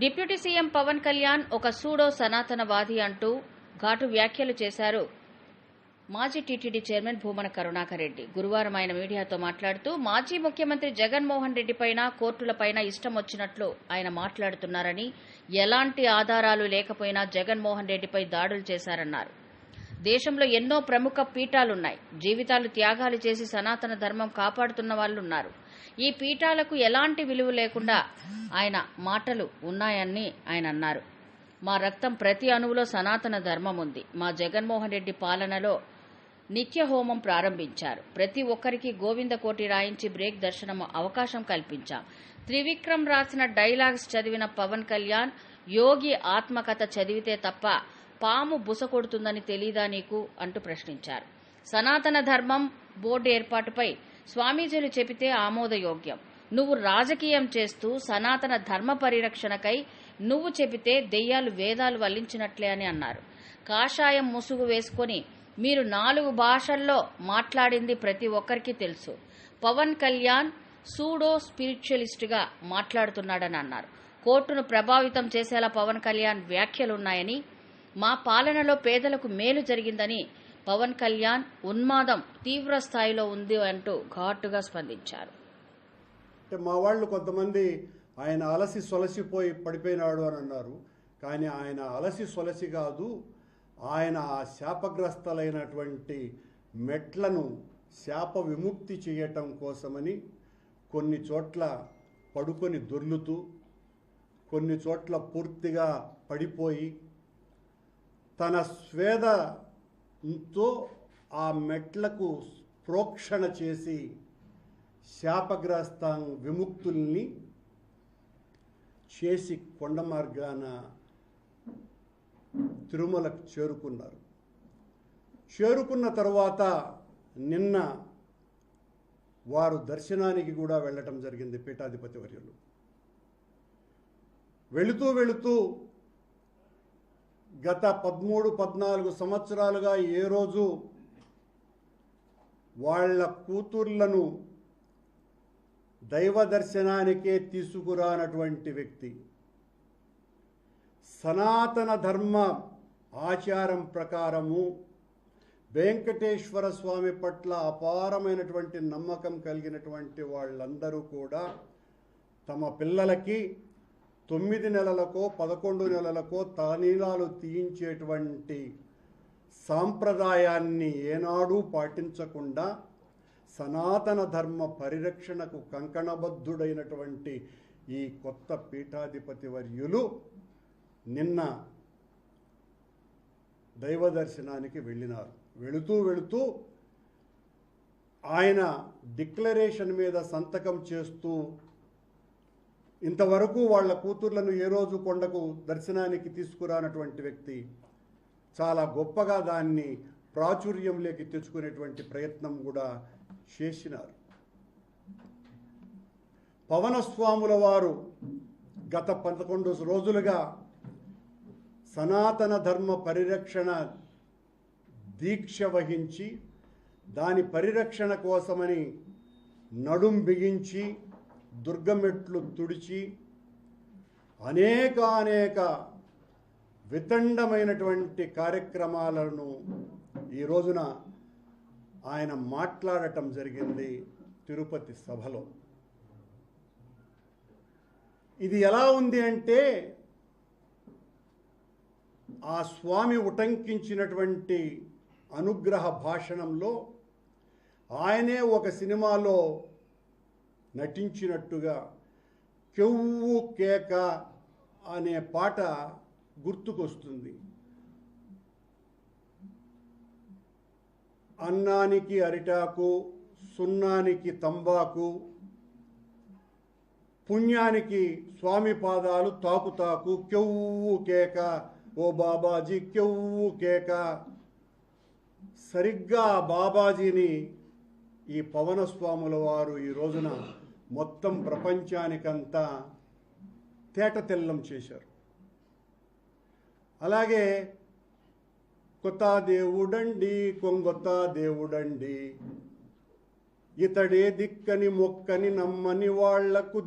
Deputy CM Pawan Kalyan ఒక pseudo సనాతనవాది అంటూ ఘాటు వ్యాఖ్యలు చేశారు. మాజీ టీటీడీ చైర్మన్ భూమన కరుణాకర్ రెడ్డి గురువారం ఆయన మీడియాతో మాట్లాడుతూ మాజీ ముఖ్యమంత్రి జగన్మోహన్ రెడ్డిపైన కోర్టులపైన ఇష్టం వచ్చినట్లు ఆయన మాట్లాడుతున్నారని ఎలాంటి ఆధారాలు లేకపోయినా జగన్మోహన్ రెడ్డిపై దాడులు చేశారన్నారు. దేశంలో ఎన్నో ప్రముఖ పీఠాలున్నాయి. జీవితాలు త్యాగాలు చేసి సనాతన ధర్మం కాపాడుతున్న వాళ్ళున్నారు ఈ పీఠాలకు ఎలాంటి విలువ లేకుండా ఆయన మాటలు ఉన్నాయని ఆయన అన్నారు. మా రక్తం ప్రతి అణువులో సనాతన ధర్మం ఉంది. మా జగన్మోహన్ రెడ్డి పాలనలో నిత్య హోమం ప్రారంభించారు. ప్రతి ఒక్కరికి గోవింద కోటి రాయించి బ్రేక్ దర్శనం అవకాశం కల్పించాం. త్రివిక్రమ్ రాసిన డైలాగ్స్ చదివిన పవన్ కళ్యాణ్ యోగి ఆత్మకథ చదివితే తప్ప పాము బుస కొడుతుందని తెలీదా నీకు? అంటూ ప్రశ్నించారు. సనాతన ధర్మం బోర్డు ఏర్పాటుపై స్వామీజీలు చెబితే ఆమోదయోగ్యం. నువ్వు రాజకీయం చేస్తూ సనాతన ధర్మ పరిరక్షణకై నువ్వు చెబితే దెయ్యాలు వేదాలు వల్లించినట్లే అని అన్నారు. కాషాయం ముసుగు వేసుకొని మీరు నాలుగు భాషల్లో మాట్లాడింది ప్రతి ఒక్కరికి తెలుసు. పవన్ కళ్యాణ్ సూడో స్పిరిచువలిస్టుగా మాట్లాడుతున్నాడని అన్నారు. కోర్టును ప్రభావితం చేసేలా పవన్ కళ్యాణ్ వ్యాఖ్యలున్నాయని మా పాలనలో పేదలకు మేలు జరిగిందని పవన్ కళ్యాణ్ ఉన్మాదం తీవ్ర స్థాయిలో ఉంది అంటూ ఘాటుగా స్పందించారు. అంటే మా వాళ్ళు కొంతమంది ఆయన అలసి సొలసిపోయి పడిపోయినాడు అని అన్నారు. కానీ ఆయన అలసి సొలసి కాదు ఆయన ఆ శాపగ్రస్తలైనటువంటి మెట్లను శాప విముక్తి చేయటం కోసమని కొన్ని చోట్ల పడుకొని దొర్లుతూ కొన్ని చోట్ల పూర్తిగా పడిపోయి తన స్వేద తో ఆ మెట్లకు ప్రోక్షణ చేసి శాపగ్రస్త విముక్తుల్ని చేసి కొండ మార్గాన తిరుమలకు చేరుకున్నారు. చేరుకున్న తర్వాత నిన్న వారు దర్శనానికి కూడా వెళ్ళటం జరిగింది పీఠాధిపతి వర్యులు. వెళుతూ వెళుతూ గత పదమూడు పద్నాలుగు సంవత్సరాలుగా ఏ రోజు వాళ్ళ కూతుర్లను దైవ దర్శనానికే తీసుకురానటువంటి వ్యక్తి. సనాతన ధర్మ ఆచారం ప్రకారము వెంకటేశ్వర స్వామి పట్ల అపారమైనటువంటి నమ్మకం కలిగినటువంటి వాళ్ళందరూ కూడా తమ పిల్లలకి తొమ్మిది నెలలకో పదకొండు నెలలకో తానీలాలు తీయించేటువంటి సాంప్రదాయాన్ని ఏనాడూ పాటించకుండా సనాతన ధర్మ పరిరక్షణకు కంకణబద్ధుడైనటువంటి ఈ కొత్త పీఠాధిపతి వర్యులు నిన్న దైవ దర్శనానికి వెళ్ళినారు. వెళుతూ వెళుతూ ఆయన డిక్లరేషన్ మీద సంతకం చేస్తూ ఇంతవరకు వాళ్ళ కూతుర్లను ఏ రోజు కొండకు దర్శనానికి తీసుకురానటువంటి వ్యక్తి చాలా గొప్పగా దాన్ని ప్రాచుర్యంలోకి తెచ్చుకునేటువంటి ప్రయత్నం కూడా చేసినారు. పవనస్వాముల వారు గత పదకొండు రోజులుగా సనాతన ధర్మ పరిరక్షణ దీక్ష వహించి దాని పరిరక్షణ కోసమని నడుం బిగించి దుర్గమెట్లు తుడిచి అనేకానేక వితండమైనటువంటి కార్యక్రమాలను ఈ రోజున ఆయన మాట్లాడటం జరిగింది తిరుపతి సభలో. ఇది ఎలా ఉంది అంటే ఆ స్వామి ఉటంకించినటువంటి అనుగ్రహ భాషణంలో ఆయనే ఒక సినిమాలో నటించినట్టుగా కెవ్వు కేక అనే పాట గుర్తుకొస్తుంది. అన్నానికి అరిటాకు సున్నానికి తంబాకు పుణ్యానికి స్వామి పాదాలు తాకుతాకు కెవ్వు కేక ఓ బాబాజీ కెవ్వు కేక. సరిగ్గా బాబాజీని ఈ పవన స్వాముల వారు ఈ రోజున మొత్తం ప్రపంచానికంతా తేట తెల్లం చేశారు. అలాగే కొత్త దేవుడండి కొంగొత్త దేవుడండి. ఇతడే దిక్కని మొక్కని నమ్మని వాళ్ళకు